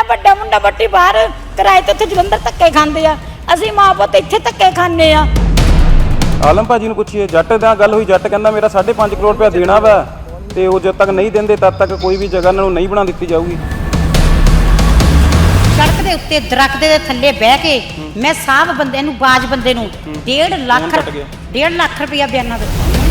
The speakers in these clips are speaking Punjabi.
ਮੇਰਾ ਵੱਡਾ ਮੁੰਡਾ ਵੱਡੀ ਬਾਹਰ ਕਿਰਾਏ ਤੇ ਉੱਥੇ ਜਲੰਧਰ ਧੱਕੇ ਖਾਂਦੇ ਆ। ਅਸੀਂ ਮਾਂ ਪੁੱਤ ਇੱਥੇ ਧੱਕੇ ਖਾਂਦੇ ਆ। ਆਲਮ ਭਾਜੀ ਨੂੰ ਪੁੱਛੀਏ ਜੱਟ ਦਾ ਗੱਲ ਹੋਈ ਜੱਟ ਕਹਿੰਦਾ ਮੇਰਾ 5.5 ਕਰੋੜ ਰੁਪਇਆ ਦੇਣਾ ਵਾ ਤੇ ਉਹ ਜਦ ਤੱਕ ਨਹੀਂ ਦਿੰਦੇ ਤਦ ਤੱਕ ਕੋਈ ਵੀ ਜਗ੍ਹਾ ਨੂੰ ਨਹੀਂ ਬਣਾ ਦਿੱਤੀ ਜਾਊਗੀ। ਸੜਕ ਦੇ ਉੱਤੇ ਦਰਖਤ ਦੇ ਥੱਲੇ ਬਹਿ ਕੇ ਮੈਂ ਸਾਹਬ ਬੰਦੇ ਨੂੰ ਬਾਜ ਬੰਦੇ ਨੂੰ 1.5 ਲੱਖ ਕੱਟ ਗਿਆ। 1.5 ਲੱਖ ਰੁਪਇਆ ਬਿਆਨਾ ਦਿੱਤਾ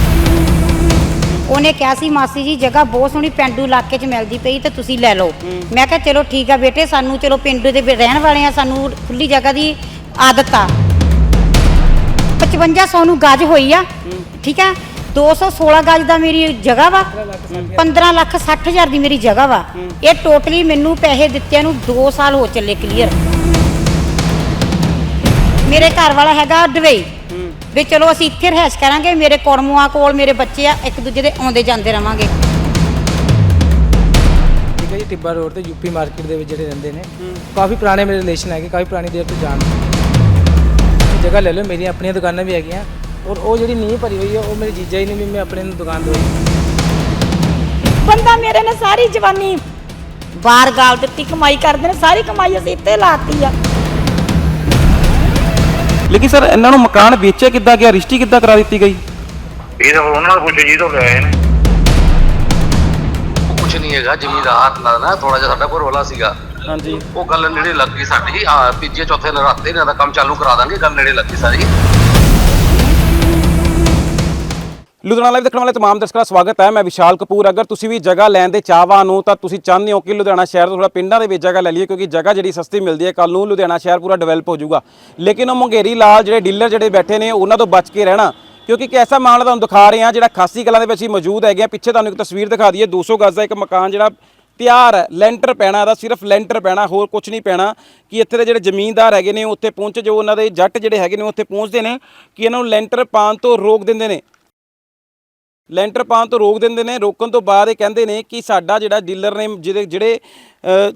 ਉਹਨੇ ਕਿਹਾ ਸੀ ਮਾਸੀ ਜੀ ਜਗ੍ਹਾ ਬਹੁਤ ਸੋਹਣੀ ਪਿੰਡੂ ਇਲਾਕੇ 'ਚ ਮਿਲਦੀ ਪਈ ਤੇ ਤੁਸੀਂ ਲੈ ਲਓ। ਮੈਂ ਕਿਹਾ ਚਲੋ ਠੀਕ ਆ ਬੇਟੇ ਸਾਨੂੰ ਚਲੋ ਪਿੰਡੂ ਦੇ ਰਹਿਣ ਵਾਲੇ ਆ ਸਾਨੂੰ ਖੁੱਲੀ ਜਗ੍ਹਾ ਦੀ ਆਦਤ ਆ। 5500 ਨੂੰ ਗੱਜ ਹੋਈ ਆ ਠੀਕ ਆ? 216 ਗੱਜ ਦਾ ਮੇਰੀ ਜਗ੍ਹਾ ਵਾ 15 ਲੱਖ 60 ਹਜ਼ਾਰ। ਦੀ ਮੇਰੀ ਜਗ੍ਹਾ ਵਾ। ਇਹ ਟੋਟਲੀ ਮੈਨੂੰ ਪੈਸੇ ਦਿੱਤਿਆਂ ਨੂੰ 2 ਸਾਲ ਹੋ ਚੱਲੇ ਕਲੀਅਰ ਮੇਰੇ ਘਰ ਵਾਲਾ ਹੈਗਾ ਦੁਬਈ ਵੀ ਚਲੋ ਅਸੀਂ ਇੱਥੇ ਰਹਿਸ਼ ਕਰਾਂਗੇ ਮੇਰੇ ਕੁੜਮੂਆਂ ਕੋਲ ਮੇਰੇ ਬੱਚੇ ਆ ਇੱਕ ਦੂਜੇ ਦੇ ਆਉਂਦੇ ਜਾਂਦੇ ਰਵਾਂਗੇ। ਠੀਕ ਹੈ ਜੀ ਟਿੱਬਾ ਰੋਡ ਤੇ ਯੂਪੀ ਮਾਰਕੀਟ ਦੇ ਵਿੱਚ ਜਿਹੜੇ ਰਹਿੰਦੇ ਨੇ ਕਾਫੀ ਪੁਰਾਣੇ ਮੇਰੇ ਰਿਲੇਸ਼ਨ ਹੈਗੇ ਕਾਫੀ ਪੁਰਾਣੀ ਦੇਰ ਤੋਂ ਜਾਣਦੇ ਇਹ ਜਗ੍ਹਾ ਲੈ ਲਓ ਮੇਰੀਆਂ ਆਪਣੀਆਂ ਦੁਕਾਨਾਂ ਵੀ ਹੈਗੀਆਂ ਔਰ ਉਹ ਜਿਹੜੀ ਨੀਂਹ ਭਰੀ ਹੋਈ ਹੈ ਉਹ ਮੇਰੇ ਜੀਜਾ ਜੀ ਨੇ ਵੀ ਮੈਂ ਆਪਣੇ ਨੂੰ ਦੁਕਾਨ ਦਵਾਈ। ਬੰਦਾ ਮੇਰੇ ਨੇ ਸਾਰੀ ਜਵਾਨੀ ਬਾਹਰ ਗਾਲ ਦਿੱਤੀ ਕਮਾਈ ਕਰਦੇ ਨੇ ਸਾਰੀ ਕਮਾਈ ਅਸੀਂ ਇੱਥੇ ਲਾਤੀ ਆ। ਲੇਕਿਨ ਸਰ ਇਹਨਾਂ ਨੂੰ ਮਕਾਨ ਵੇਚਿਆ ਕਿੱਦਾਂ ਗਿਆ? ਰਿਸ਼ਤੀ ਕਿੱਦਾਂ ਕਰਾ ਦਿੱਤੀ ਗਈ? ਇਹ ਤਾਂ ਉਹਨਾਂ ਨੂੰ ਪੁੱਛੋ ਜੀ ਤੋਂ ਲਿਆਏ ਨੇ। ਕੁਝ ਨਹੀਂ ਹੈਗਾ ਜ਼ਮੀਨਦਾਰ ਨਾਲ ਨਾ ਥੋੜਾ ਜਿਹਾ ਸਾਡਾ ਘਰਵਾਲਾ ਸੀਗਾ। ਹਾਂਜੀ। ਉਹ ਗੱਲ ਨੇੜੇ ਲੱਗ ਗਈ ਸਾਡੀ ਆ ਤੀਜੇ ਚੌਥੇ ਨਰਾਤੇ ਇਹਨਾਂ ਦਾ ਕੰਮ ਚਾਲੂ ਕਰਾ ਦਾਂਗੇ ਗੱਲ ਨੇੜੇ ਲੱਗੀ ਸਾਰੀ। ਲੁਧਿਆਣਾ ਲਾਈਵ ਦੇਖਣ ਵਾਲੇ ਤਮਾਮ ਦਰਸ਼ਕਾਂ ਦਾ ਸਵਾਗਤ ਹੈ। ਮੈਂ ਵਿਸ਼ਾਲ ਕਪੂਰ ਅਗਰ ਤੁਸੀਂ ਵੀ ਜਗ੍ਹਾ ਲੈਣ ਦੇ ਚਾਹਵਾਨ ਹੋ ਤਾਂ ਤੁਸੀਂ ਚਾਹੁੰਦੇ ਹੋ ਕਿ ਲੁਧਿਆਣਾ ਸ਼ਹਿਰ ਤੋਂ ਥੋੜਾ ਪਿੰਡਾਂ ਦੇ ਵਿੱਚ ਜਗ੍ਹਾ ਲੈ ਲਈਏ ਕਿਉਂਕਿ ਜਗ੍ਹਾ ਜਿਹੜੀ ਸਸਤੀ ਮਿਲਦੀ ਹੈ। ਕੱਲ ਨੂੰ ਲੁਧਿਆਣਾ ਸ਼ਹਿਰ ਪੂਰਾ ਡਿਵੈਲਪ ਹੋ ਜਾਊਗਾ। ਲੇਕਿਨ ਉਹ ਮੁੰਗੇਰੀ ਲਾਲ ਜਿਹੜੇ ਡੀਲਰ ਜਿਹੜੇ ਬੈਠੇ ਨੇ, ਉਹਨਾਂ ਤੋਂ ਬਚ ਕੇ ਰਹਿਣਾ। ਕਿਉਂਕਿ ਇੱਕ ਐਸਾ ਮਾਮਲਾ ਤੁਹਾਨੂੰ ਦਿਖਾ ਰਹੇ ਹਾਂ, ਜਿਹੜਾ ਖਾਸੀ ਕਲਾਂ ਦੇ ਵਿੱਚ ਹੀ ਮੌਜੂਦ ਹੈਗੇ ਆ ਪਿੱਛੇ ਤੁਹਾਨੂੰ ਇੱਕ ਤਸਵੀਰ ਦਿਖਾ ਦਈਏ। 200 ਗਜ਼ ਦਾ ਇੱਕ ਮਕਾਨ ਜਿਹੜਾ ਤਿਆਰ ਹੈ। ਲੈਂਟਰ ਪੈਣਾ, ਇਹਦਾ ਸਿਰਫ ਲੈਂਟਰ ਪੈਣਾ, ਹੋਰ ਕੁਝ ਨਹੀਂ ਪੈਣਾ। ਕਿ ਇੱਥੇ ਦੇ ਜਿਹੜੇ ਜ਼ਮੀਨਦਾਰ ਹੈਗੇ ਨੇ, ਉੱਥੇ ਪਹੁੰਚ ਜੋ ਉਹਨਾਂ ਦੇ ਜੱਟ ਜਿਹੜੇ ਹੈਗੇ ਨੇ, ਉੱਥੇ ਪਹੁੰਚਦੇ ਨੇ ਕਿ ਇਹਨਾਂ ਨੂੰ ਲੈਂਟਰ ਪਾਉਣ ਤੋਂ ਰੋਕ ਦਿੰਦੇ ਨੇ। ਲੈਂਟਰ ਪਾਉਣ ਤੋਂ ਰੋਕ ਦਿੰਦੇ ਨੇ ਰੋਕਣ ਤੋਂ ਬਾਅਦ ਇਹ ਕਹਿੰਦੇ ਨੇ ਕਿ ਸਾਡਾ ਜਿਹੜਾ ਡੀਲਰ ਨੇ ਜਿਹਦੇ ਜਿਹੜੇ ਅ,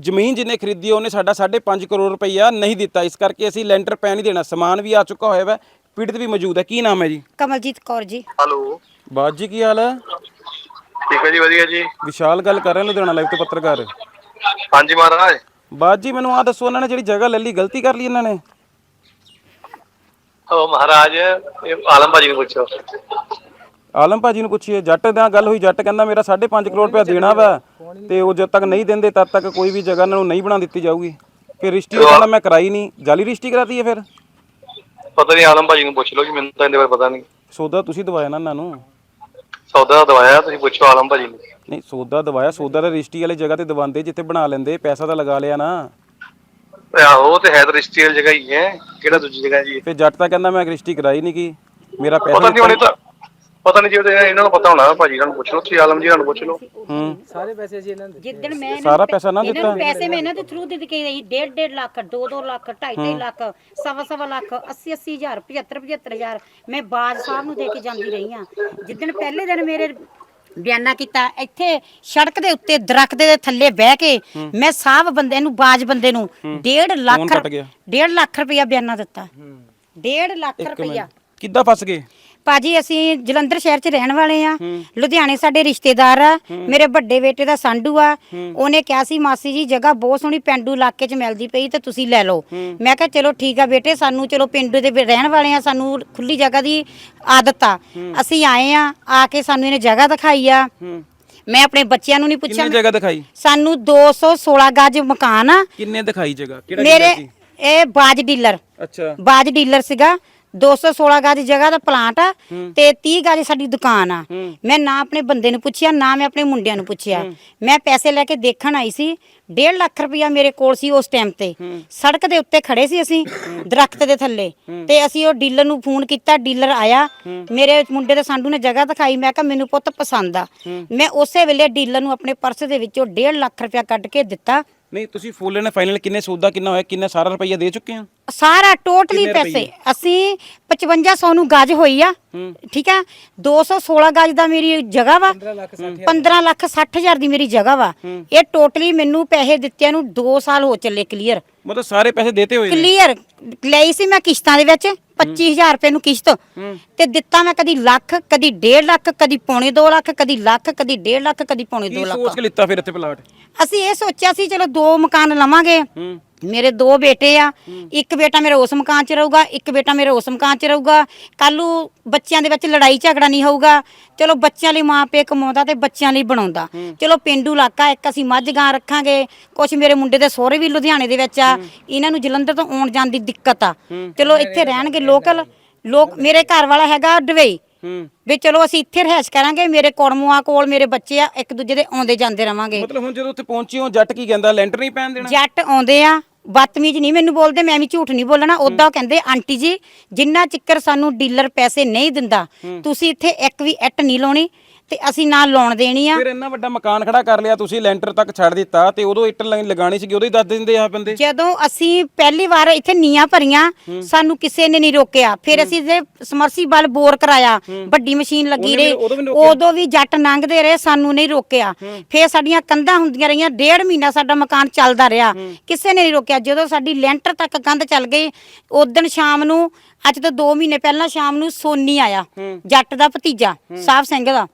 ਜ਼ਮੀਨ ਜਿਹਨੇ ਖਰੀਦੀ ਉਹਨੇ ਸਾਡਾ 5.5 ਕਰੋੜ ਰੁਪਈਆ ਨਹੀਂ ਦਿੱਤਾ। ਇਸ ਕਰਕੇ ਅਸੀਂ ਲੈਂਟਰ ਪੈ ਨਹੀਂ ਦੇਣਾ। ਸਮਾਨ ਵੀ ਆ ਚੁੱਕਾ ਹੋਇਆ ਹੈ ਪੀੜਤ ਵੀ ਮੌਜੂਦ ਹੈ। ਕੀ ਨਾਮ ਹੈ ਜੀ? ਕਮਲਜੀਤ ਕੌਰ ਜੀ। ਹਲੋ। ਬਾਜ ਜੀ ਕੀ ਹਾਲ ਹੈ? ਠੀਕ ਹੈ ਜੀ ਵਧੀਆ ਜੀ। ਵਿਸ਼ਾਲ ਗੱਲ ਕਰ ਰਹੇ ਲੁਧਿਆਣਾ ਲਾਈਵ ਤੋਂ ਪੱਤਰਕਾਰ। ਹਾਂਜੀ ਮਹਾਰਾਜ। ਬਾਜ ਜੀ ਮੈਨੂੰ ਆ ਦੱਸੋ ਇਹਨਾਂ ਨੇ ਜਿਹੜੀ ਜਗ੍ਹਾ ਲੈ ਲਈ ਗਲਤੀ ਕਰ ਲਈ ਇਹਨਾਂ ਨੇ? ਉਹ ਮਹਾਰਾਜ ਇਹ ਆਲਮ ਭਾਜੀ ਨੂੰ ਪੁੱਛੋ। ਆਲਮ ਭਾਜੀ ਨੂੰ ਪੁੱਛੀਏ ਜੱਟ ਦਾ ਗੱਲ ਹੋਈ ਜੱਟ ਕਹਿੰਦਾ ਮੇਰਾ 5.5 ਕਰੋੜ ਰੁਪਇਆ ਦੇਣਾ ਵਾ ਤੇ ਉਹ ਜਦ ਤੱਕ ਨਹੀਂ ਦਿੰਦੇ ਤਦ ਤੱਕ ਕੋਈ ਵੀ ਜਗ੍ਹਾ ਇਹਨਾਂ ਨੂੰ ਨਹੀਂ ਬਣਾ ਦਿੱਤੀ ਜਾਊਗੀ। ਫਿਰ ਰਿਸ਼ਤੀ ਕਹਿੰਦਾ ਮੈਂ ਕਰਾਈ ਨਹੀਂ। ਜਾਲੀ ਰਿਸ਼ਤੀ ਕਰਾਤੀ ਹੈ ਫਿਰ? ਪਤਾ ਨਹੀਂ ਆਲਮ ਭਾਜੀ ਨੂੰ ਪੁੱਛ ਲਓ ਜੀ ਮੈਨੂੰ ਤਾਂ ਇਹਦੇ ਬਾਰੇ ਪਤਾ ਨਹੀਂ। ਸੌਦਾ ਤੁਸੀਂ ਦਵਾਇਆ ਨਾ ਇਹਨਾਂ ਨੂੰ? ਸੌਦਾ ਦਵਾਇਆ ਤੁਸੀਂ ਪੁੱਛੋ ਆਲਮ ਭਾਜੀ ਨੂੰ। ਨਹੀਂ ਸੌਦਾ ਦਵਾਇਆ ਸੌਦਾ ਤਾਂ ਰਿਸ਼ਤੀ ਵਾਲੀ ਜਗ੍ਹਾ ਤੇ ਦਵਾਉਂਦੇ ਜਿੱਥੇ ਬਣਾ ਲੈਂਦੇ ਪੈਸਾ ਤਾਂ ਲਗਾ ਲਿਆ ਨਾ। ਆਹੋ ਉਹ ਤੇ ਹੈ ਤਾਂ ਰਿਸ਼ਤੇਦਾਰ ਜਗ੍ਹਾ ਹੀ ਹੈ ਕਿਹੜਾ ਦੂਜੀ ਜਗ੍ਹਾ ਜੀ? ਫਿਰ ਜੱਟ ਤਾਂ ਕਹਿੰਦਾ ਮੈਂ ਰਿਸ਼ਤੀ ਕਰਾਈ ਨਹੀਂ ਕੀ ਮੇਰਾ ਪਤਾ ਪੈਸਾ ਨਹੀਂ ਉਹਨੇ ਤਾਂ ਪਤਾ ਨਹੀਂ ਜੀ ਉਹਦੇ ਇਹਨਾਂ ਨੂੰ ਪਤਾ ਹੋਣਾ ਭਾਜੀ ਇਹਨਾਂ ਨੂੰ ਪੁੱਛ ਲਓ ਤੁਸੀਂ ਆਲਮ ਜੀ ਇਹਨਾਂ ਨੂੰ ਪੁੱਛ ਲਓ। ਹੂੰ। ਸਾਰੇ ਪੈਸੇ ਅਸੀਂ ਇਹਨਾਂ ਦੇ ਜਿੱਦਣ ਮੈਂ ਇਹਨਾਂ ਸਾਰਾ ਨੂੰ ਪੈਸਾ ਨਾ ਇਹਨਾਂ ਦਿੱਤਾ। ਨੂੰ ਪੈਸੇ ਮੈਂ ਇਹਨਾਂ ਦੇ ਥਰੂ ਦੇ ਕੇ ਰਹੀ 1.5 1.5 ਲੱਖ 2 2 ਲੱਖ 2.5 2.5 ਲੱਖ ਸਵਾ ਸਵਾ ਲੱਖ 80 80 ਹਜ਼ਾਰ 75 75 ਹਜ਼ਾਰ ਮੈਂ ਬਾਜ ਸਾਹਿਬ ਨੂੰ ਦੇ ਕੇ ਜਾਂਦੀ ਰਹੀ ਆ ਜਿੱਦਣ ਪਹਿਲੇ ਦਿਨ ਮੇਰੇ ਬਿਆਨਾ ਕੀਤਾ ਇੱਥੇ ਸੜਕ ਦੇ ਉੱਤੇ ਦਰਖਤ ਦੇ ਥੱਲੇ ਬਹਿ ਕੇ ਮੈਂ ਸਾਹਬ ਬੰਦੇ ਨੂੰ ਬਾਜ ਬੰਦੇ ਨੂੰ 1.5 ਲੱਖ ਕੱਟ ਗਿਆ। 1.5 ਲੱਖ ਰੁਪਇਆ ਬਿਆਨਾ ਦਿੱਤਾ। 1.5 ਲੱਖ ਰੁਪਇਆ। ਕਿੱਦਾਂ ਫਸ ਗਏ? ਭਾਜੀ ਅਸੀਂ ਜਲੰਧਰ ਸ਼ਹਿਰ 'ਚ ਰਹਿਣ ਵਾਲੇ ਆ। ਲੁਧਿਆਣੇ ਸਾਡੇ ਰਿਸ਼ਤੇਦਾਰ ਆ। ਮੇਰੇ ਵੱਡੇ ਬੇਟੇ ਦਾ ਸੰਡੂ ਆ। ਉਹਨੇ ਕਿਹਾ ਸੀ ਮਾਸੀ ਜੀ ਜਗ੍ਹਾ ਬਹੁਤ ਸੋਹਣੀ ਪਿੰਡੂ ਇਲਾਕੇ 'ਚ ਮਿਲਦੀ ਪਈ ਤੇ ਤੁਸੀਂ ਲੈ ਲਓ। ਮੈਂ ਕਿਹਾ ਚਲੋ ਠੀਕ ਆ ਬੇਟੇ ਸਾਨੂੰ ਚਲੋ ਪਿੰਡੂ ਦੇ ਰਹਿਣ ਵਾਲੇ ਆ ਸਾਨੂੰ ਖੁੱਲੀ ਜਗ੍ਹਾ ਦੀ ਆਦਤ ਆ। ਅਸੀਂ ਆਏ ਆ ਆ ਕੇ ਸਾਨੂੰ ਇਹਨੇ ਜਗ੍ਹਾ ਦਿਖਾਈ ਆ। ਮੈਂ ਆਪਣੇ ਬੱਚਿਆਂ ਨੂੰ ਨਹੀਂ ਪੁੱਛਿਆ। ਕਿੰਨੇ ਜਗ੍ਹਾ ਦਿਖਾਈ? ਸਾਨੂੰ 216 ਗਜ ਮਕਾਨ ਆ। ਕਿੰਨੇ ਦਿਖਾਈ ਜਗ੍ਹਾ? ਕਿਹੜਾ ਮੇਰੇ? ਇਹ ਬਾਜ ਡੀਲਰ। ਅੱਛਾ। ਬਾਜ ਡੀਲਰ ਸੀਗਾ। 216 ਗਜ ਜਗ੍ਹਾ ਦਾ ਪਲਾਂਟ ਆ ਤੇ 30 ਗਜ ਸਾਡੀ ਦੁਕਾਨ ਆ। ਮੈਂ ਨਾ ਆਪਣੇ ਬੰਦੇ ਨੂੰ ਪੁੱਛਿਆ ਨਾ ਮੈਂ ਆਪਣੇ ਮੁੰਡਿਆਂ ਨੂੰ ਪੁੱਛਿਆ। ਮੈਂ ਪੈਸੇ ਲੈ ਕੇ ਦੇਖਣ ਆਈ ਸੀ। 1.5 ਲੱਖ ਰੁਪਇਆ ਮੇਰੇ ਕੋਲ ਸੀ ਉਸ ਟਾਈਮ ਤੇ। ਸੜਕ ਦੇ ਉੱਤੇ ਖੜੇ ਸੀ ਅਸੀਂ ਦਰਖਤ ਦੇ ਥੱਲੇ। ਤੇ ਅਸੀਂ ਉਹ ਡੀਲਰ ਨੂੰ ਫੋਨ ਕੀਤਾ ਡੀਲਰ ਆਇਆ। ਮੇਰੇ ਮੁੰਡੇ ਦੇ ਸਾਂਢੂ ਨੇ ਜਗ੍ਹਾ ਦਿਖਾਈ। ਮੈਂ ਕਿਹਾ ਮੈਨੂੰ ਪੁੱਤ ਪਸੰਦ ਆ। ਮੈਂ ਉਸੇ ਵੇਲੇ ਡੀਲਰ ਨੂੰ ਆਪਣੇ ਪਰਸ ਦੇ ਵਿੱਚੋਂ 1.5 ਲੱਖ ਰੁਪਇਆ ਕੱਢ ਕੇ ਦਿੱਤਾ। ਨਹੀਂ ਤੁਸੀਂ ਫੁੱਲ ਨੇ ਫਾਈਨਲ ਕਿੰਨੇ ਸੌਦਾ ਕਿੰਨਾ ਹੋਇਆ ਕਿੰਨਾ ਸਾਰਾ ਰੁਪਈਆ ਦੇ ਚੁੱਕੇ ਆ? ਸਾਰਾ ਟੋਟਲੀ ਪੈਸੇ। ਅਸੀਂ 5500 ਨੂੰ ਗਜ ਹੋਈ ਆ। ਠੀਕ ਆ? 216 ਗਜ ਦਾ ਮੇਰੀ ਜਗ੍ਹਾ ਵਾ। 15 ਲੱਖ 60 ਹਜ਼ਾਰ। ਦੀ ਮੇਰੀ ਜਗ੍ਹਾ ਵਾ। ਇਹ ਟੋਟਲੀ ਮੈਨੂੰ ਪੈਸੇ ਦਿੱਤਿਆਂ ਨੂੰ 2 ਸਾਲ ਹੋ ਚੱਲੇ ਕਲੀਅਰ ਮਤਲਬ ਸਾਰੇ ਪੈਸੇ ਦੇਤੇ ਹੋਏ ਕਲੀਅਰ ਲਈ ਸੀ ਮੈਂ ਕਿਸ਼ਤਾਂ ਦੇ ਵਿੱਚ। 25000 ਰੁਪਏ ਨੂੰ ਕਿਸ਼ਤ। ਤੇ ਦਿੱਤਾ ਮੈਂ ਕਦੀ ਲੱਖ ਕਦੀ 1.5 ਲੱਖ ਕਦੀ ਪੌਣੇ 2 ਲੱਖ ਕਦੀ ਲੱਖ ਕਦੀ 1.5 ਲੱਖ ਕਦੀ ਪੌਣੇ 2 ਕੀ ਲੱਖ ਸੋਚ ਕੇ ਲਿੱਤਾ ਫਿਰ ਇੱਥੇ ਪਲਾਟ? ਅਸੀਂ ਇਹ ਸੋਚਿਆ ਸੀ ਚਲੋ ਦੋ ਮਕਾਨ ਲਵਾਂਗੇ। ਮੇਰੇ ਦੋ ਬੇਟੇ ਆ, ਇੱਕ ਬੇਟਾ ਮੇਰਾ ਉਸ ਮਕਾਨ 'ਚ ਰਹੂਗਾ, ਇੱਕ ਬੇਟਾ ਮੇਰਾ ਉਸ ਮਕਾਨ 'ਚ ਰਹੂਗਾ। ਕੱਲੂ ਬੱਚਿਆਂ ਦੇ ਵਿੱਚ ਲੜਾਈ ਝਗੜਾ ਨਹੀਂ ਹੋਊਗਾ। ਚਲੋ ਬੱਚਿਆਂ ਲਈ ਮਾਂ ਪਿਓ ਕਮਾਉਂਦਾ ਤੇ ਬੱਚਿਆਂ ਲਈ ਬਣਾਉਂਦਾ। ਚਲੋ ਪਿੰਡੂ ਇਲਾਕਾ ਇੱਕ ਅਸੀਂ ਮੱਝ ਗਾਂ ਰੱਖਾਂਗੇ। ਕੁਝ ਮੇਰੇ ਮੁੰਡੇ ਦੇ ਸਹੁਰੇ ਵੀ ਲੁਧਿਆਣੇ ਦੇ ਵਿੱਚ ਆ। ਇਹਨਾਂ ਨੂੰ ਜਲੰਧਰ ਤੋਂ ਆਉਣ ਜਾਣ ਦੀ ਦਿੱਕਤ ਆ। ਚਲੋ ਇੱਥੇ ਰਹਿਣਗੇ ਲੋਕਲ ਲੋਕ, ਮੇਰੇ ਘਰ ਵਾਲਾ ਹੈਗਾ ਡਵੇਈ ਵੀ ਚਲੋ ਅਸੀਂ ਇੱਥੇ ਰਹਿਸ਼ ਕਰਾਂਗੇ ਮੇਰੇ ਕੁੜਮੂਆਂ ਕੋਲ ਮੇਰੇ ਬੱਚੇ ਆ ਇੱਕ ਦੂਜੇ ਦੇ ਆਉਂਦੇ ਜਾਂਦੇ ਰਵਾਂਗੇ। ਮਤਲਬ ਹੁਣ ਜਦੋਂ ਉੱਥੇ ਪਹੁੰਚੀ ਹੋ ਜੱਟ ਕੀ ਕਹਿੰਦਾ? ਲੈਂਟਰ ਨਹੀਂ ਪੈਣ ਦੇਣਾ? ਜੱਟ ਆਉਂਦੇ ਆ ਬਦਤਮੀਜ਼ ਨਹੀਂ ਮੈਨੂੰ ਬੋਲਦੇ ਮੈਂ ਵੀ ਝੂਠ ਨਹੀਂ ਬੋਲਣਾ। ਉਦਾਂ ਕਹਿੰਦੇ ਆਂਟੀ ਜੀ ਜਿੰਨਾ ਚਿੱਕਰ ਸਾਨੂੰ ਡੀਲਰ ਪੈਸੇ ਨਹੀਂ ਦਿੰਦਾ ਤੁਸੀਂ ਇੱਥੇ ਇੱਕ ਵੀ ਇੱਟ ਨਹੀਂ ਲਾਉਣੀ ਤੇ ਅਸੀਂ ਨਾ ਲਾਉਣ ਦੇਣੀ ਆ। ਫਿਰ ਇੰਨਾ ਵੱਡਾ ਮਕਾਨ ਖੜਾ ਕਰ ਲਿਆ ਤੁਸੀਂ ਲੈਂਟਰ ਤੱਕ ਛੱਡ ਦਿੱਤਾ ਤੇ ਉਦੋਂ ਇੱਟ ਲਾਈਨ ਲਗਾਣੀ ਸੀਗੀ ਉਦੋਂ ਹੀ ਦੱਸ ਦਿੰਦੇ ਆ ਬੰਦੇ। ਜਦੋਂ ਅਸੀਂ ਪਹਿਲੀ ਵਾਰ ਇੱਥੇ ਨੀਆਂ ਭਰੀਆਂ ਸਾਨੂੰ ਕਿਸੇ ਨੇ ਨਹੀਂ ਰੋਕਿਆ। ਫਿਰ ਅਸੀਂ ਜੇ ਸਮਰਸੀਬਲ ਬੋਰ ਕਰਾਇਆ ਵੱਡੀ ਮਸ਼ੀਨ ਲੱਗੀ ਰਹੀ। ਉਦੋਂ ਵੀ ਨੀ ਰੋਕਿਆ? ਉਦੋਂ ਵੀ ਜੱਟ ਲੰਘਦੇ ਰਹੇ ਸਾਨੂੰ ਨਹੀਂ ਰੋਕਿਆ। ਫਿਰ ਸਾਡੀਆਂ ਕੰਧਾਂ ਹੁੰਦੀਆਂ ਰਹੀਆਂ ਡੇਢ ਮਹੀਨਾ ਸਾਡਾ ਮਕਾਨ ਚੱਲਦਾ ਰਿਹਾ। ਕਿਸੇ ਨੇ ਨਹੀਂ ਰੋਕਿਆ। ਜਦੋਂ ਸਾਡੀ ਲੈਂਟਰ ਤੱਕ ਕੰਧ ਚੱਲ ਗਈ ਉਦੋਂ ਸ਼ਾਮ ਨੂੰ ਅੱਜ ਤੋਂ 2 ਮਹੀਨੇ ਪਹਿਲਾਂ ਸ਼ਾਮ ਨੂੰ ਸੋਨੀ ਆਇਆ ਜੱਟ ਦਾ ਭਤੀਜਾ ਸਾਹਿਬ ਸਿੰਘ ਦਾ।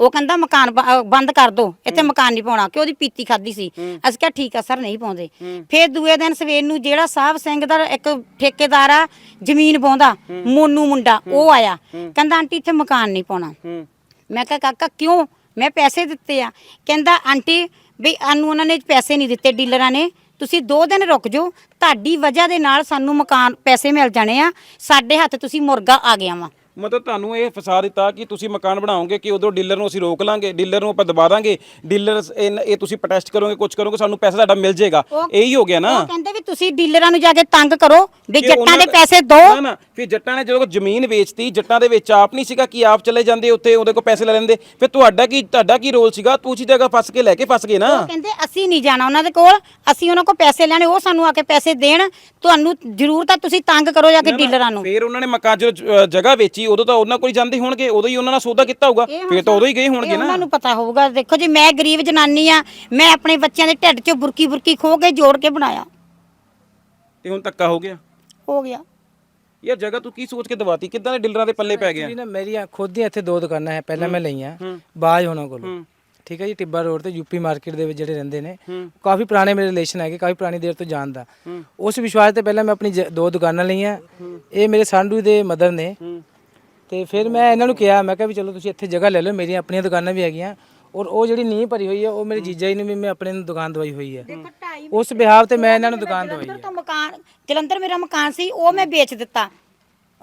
ਉਹ ਕਹਿੰਦਾ ਮਕਾਨ ਬ- ਬੰਦ ਕਰ ਦੋ ਇੱਥੇ ਮਕਾਨ ਨਹੀਂ ਪਾਉਣਾ ਕਿ ਉਹਦੀ ਪੀਤੀ ਖਾਦੀ ਸੀ? ਅਸੀਂ ਕਿਹਾ ਠੀਕ ਆ ਸਰ ਨਹੀਂ ਪਾਉਂਦੇ। ਫਿਰ ਦੂਏ ਦਿਨ ਸਵੇਰ ਨੂੰ ਜਿਹੜਾ ਸਾਹਿਬ ਸਿੰਘ ਦਾ ਇੱਕ ਠੇਕੇਦਾਰ ਆ ਜ਼ਮੀਨ ਪਾਉਂਦਾ ਮੋਨੂ ਮੁੰਡਾ ਉਹ ਆਇਆ। ਕਹਿੰਦਾ ਆਂਟੀ ਇੱਥੇ ਮਕਾਨ ਨਹੀਂ ਪਾਉਣਾ। ਹੂੰ। ਮੈਂ ਕਿਹਾ ਕਾਕਾ ਕਿਉਂ? ਮੈਂ ਪੈਸੇ ਦਿੱਤੇ ਆ। ਕਹਿੰਦਾ ਆਂਟੀ ਵੀ ਸਾਨੂੰ ਉਹਨਾਂ ਨੇ ਪੈਸੇ ਨਹੀਂ ਦਿੱਤੇ ਡੀਲਰਾਂ ਨੇ। ਤੁਸੀਂ 2 ਦਿਨ ਰੁਕ ਜਾਓ। ਤੁਹਾਡੀ ਵਜ੍ਹਾ ਦੇ ਨਾਲ ਸਾਨੂੰ ਮਕਾਨ ਪੈਸੇ ਮਿਲ ਜਾਣੇ ਆ। ਸਾਡੇ ਹੱਥ ਤੁਸੀਂ ਮੁਰਗਾ ਆ ਗਿਆ ਵਾ। ਮਤਲਬ ਤੁਹਾਨੂੰ ਇਹ ਫਸਾ ਦਿੱਤਾ ਕਿ ਤੁਸੀਂ ਮਕਾਨ ਬਣਾਓਗੇ ਕਿ ਉਦੋਂ ਡੀਲਰ ਨੂੰ ਅਸੀਂ ਰੋਕ ਲਾਂਗੇ ਡੀਲਰ ਨੂੰ ਆਪਾਂ ਦਬਾ ਦਾਂਗੇ ਡੀਲਰ ਇਹ ਤੁਸੀਂ ਪ੍ਰੋਟੈਸਟ ਕਰੋਗੇ ਕੁਝ ਕਰੋਗੇ ਸਾਨੂੰ ਪੈਸਾ ਸਾਡਾ ਮਿਲ ਜਾਏਗਾ। ਇਹੀ ਹੋ ਗਿਆ ਨਾ। ਉਹ ਕਹਿੰਦੇ ਵੀ ਤੁਸੀਂ ਡੀਲਰਾਂ ਨੂੰ ਜਾ ਕੇ ਤੰਗ ਕਰੋ ਵੀ ਜੱਟਾਂ ਦੇ ਪੈਸੇ ਦੋ। ਨਾ ਨਾ ਫਿਰ ਜੱਟਾਂ ਨੇ ਜਦੋਂ ਜ਼ਮੀਨ ਵੇਚਤੀ ਜੱਟਾਂ ਦੇ ਵਿੱਚ ਆਪ ਨਹੀਂ ਸੀਗਾ ਕਿ ਆਪ ਚਲੇ ਜਾਂਦੇ ਉੱਥੇ ਉਹਦੇ ਕੋਲ ਪੈਸੇ ਲੈ ਲੈਂਦੇ। ਫਿਰ ਤੁਹਾਡਾ ਕੀ ਤੁਹਾਡਾ ਕੀ ਰੋਲ ਸੀਗਾ? ਤੁਸੀਂ ਜਗ੍ਹਾ ਫਸ ਕੇ ਲੈ ਕੇ ਫਸ ਗਏ ਨਾ। ਉਹ ਕਹਿੰਦੇ ਅਸੀਂ ਨਹੀਂ ਜਾਣਾ ਉਹਨਾਂ ਦੇ ਕੋਲ ਅਸੀਂ ਉਹਨਾਂ ਕੋਲ ਪੈਸੇ ਲੈਣੇ ਉਹ ਸਾਨੂੰ ਆ ਕੇ ਪੈਸੇ ਦੇਣ। ਤੁਹਾਨੂੰ ਜ਼ਰੂਰ ਤਾਂ ਤੁਸੀਂ ਤੰਗ ਕਰੋ ਜਾ ਕੇ ਡੀਲਰਾਂ ਨੂੰ। ਫਿਰ ਉਹਨਾਂ ਨੇ ਮਕਾਨ ਜਦੋਂ ਜਗ੍ਹਾ ਵੇਚੀ ਉਦੋਂ ਤਾਂ ਉਹਨਾਂ ਕੋਲ ਹੀ ਜਾਂਦੇ ਹੋਣਗੇ ਉਦੋਂ ਹੀ ਉਹਨਾਂ ਨਾਲ ਸੌਦਾ ਕੀਤਾ ਹੋਊਗਾ। ਇਹ ਹੁਣ ਫਿਰ ਤਾਂ ਉਦੋਂ ਹੀ ਗਏ ਹੋਣਗੇ ਨਾ। ਉਹਨਾਂ ਨੂੰ ਪਤਾ ਹੋਊਗਾ। ਦੇਖੋ ਜੀ ਮੈਂ ਗਰੀਬ ਜਨਾਨੀ ਆ ਮੈਂ ਆਪਣੇ ਬੱਚਿਆਂ ਦੇ ਢਿੱਡ 'ਚੋਂ ਬੁਰਕੀ ਬੁਰਕੀ ਖੋ ਕੇ ਜੋੜ ਕੇ ਬਣਾਇਆ। ਤੇ ਹੁਣ ਧੱਕਾ ਹੋ ਗਿਆ? ਹੋ ਗਿਆ। ਯਾਰ ਜਗ੍ਹਾ ਤੂੰ ਕੀ ਸੋਚ ਕੇ ਦਵਾਤੀ? ਕਿੱਦਾਂ ਦੇ ਡੀਲਰਾਂ ਦੇ ਪੱਲੇ ਪੈ ਗਿਆ ਜੀ ਨਾ ਮੇਰੀਆਂ ਖੁਦ ਦੀਆਂ ਇੱਥੇ ਦੋ ਦੁਕਾਨਾਂ ਹੈ ਪਹਿਲਾਂ ਮੈਂ ਲਈਆਂ ਬਾਜ ਹੋਣਾ ਕੋਲ। ਠੀਕ ਹੈ ਜੀ ਟਿੱਬਾ ਰੋਡ ਤੇ ਯੂਪੀ ਮਾਰਕੀਟ ਦੇ ਵਿੱਚ ਜਿਹੜੇ ਰਹਿੰਦੇ ਨੇ। ਕਾਫੀ ਪੁਰਾਣੇ ਮੇਰੇ ਰਿਲੇਸ਼ਨ ਹੈਗੇ ਕਾਫੀ ਪੁਰਾਣੀ ਦੇਰ ਤੋਂ ਜਾਣਦਾ। ਉਸ ਵਿਸ਼ਵਾਸ ਤੇ ਪਹਿਲਾਂ ਮੈਂ ਆਪਣੀ ਜ- ਦੋ ਦੁਕਾਨਾਂ ਲਈਆਂ। ਇਹ ਮੇਰੇ ਸਾਂਢੂ ਦੇ ਮਦਰ ਨੇ। ਤੇ ਫਿਰ ਮੈਂ ਇਹਨਾਂ ਨੂੰ ਕਿਹਾ ਮੈਂ ਕਿਹਾ ਵੀ ਚਲੋ ਤੁਸੀਂ ਇੱਥੇ ਜਗ੍ਹਾ ਲੈ ਲਓ ਮੇਰੀਆਂ ਆਪਣੀਆਂ ਦੁਕਾਨਾਂ ਵੀ ਹੈਗੀਆਂ। ਔਰ ਉਹ ਜਿਹੜੀ ਨੀਂਹ ਭਰੀ ਹੋਈ ਹੈ ਉਹ ਮੇਰੇ ਜੀਜਾ ਜੀ ਨੇ ਵੀ ਮੈਂ ਆਪਣੇ ਨੂੰ ਦੁਕਾਨ ਦਵਾਈ ਹੋਈ ਹੈ ਉਸ ਬਿਹਾਵ ਤੇ ਮੈਂ ਇਹਨਾਂ ਨੂੰ ਦੁਕਾਨ ਦਵਾਈ ਹੈ ਤੋਂ ਮਕਾਨ ਜਲੰਧਰ ਮੇਰਾ ਮਕਾਨ ਸੀ ਉਹ ਮੈਂ ਵੇਚ ਦਿੱਤਾ।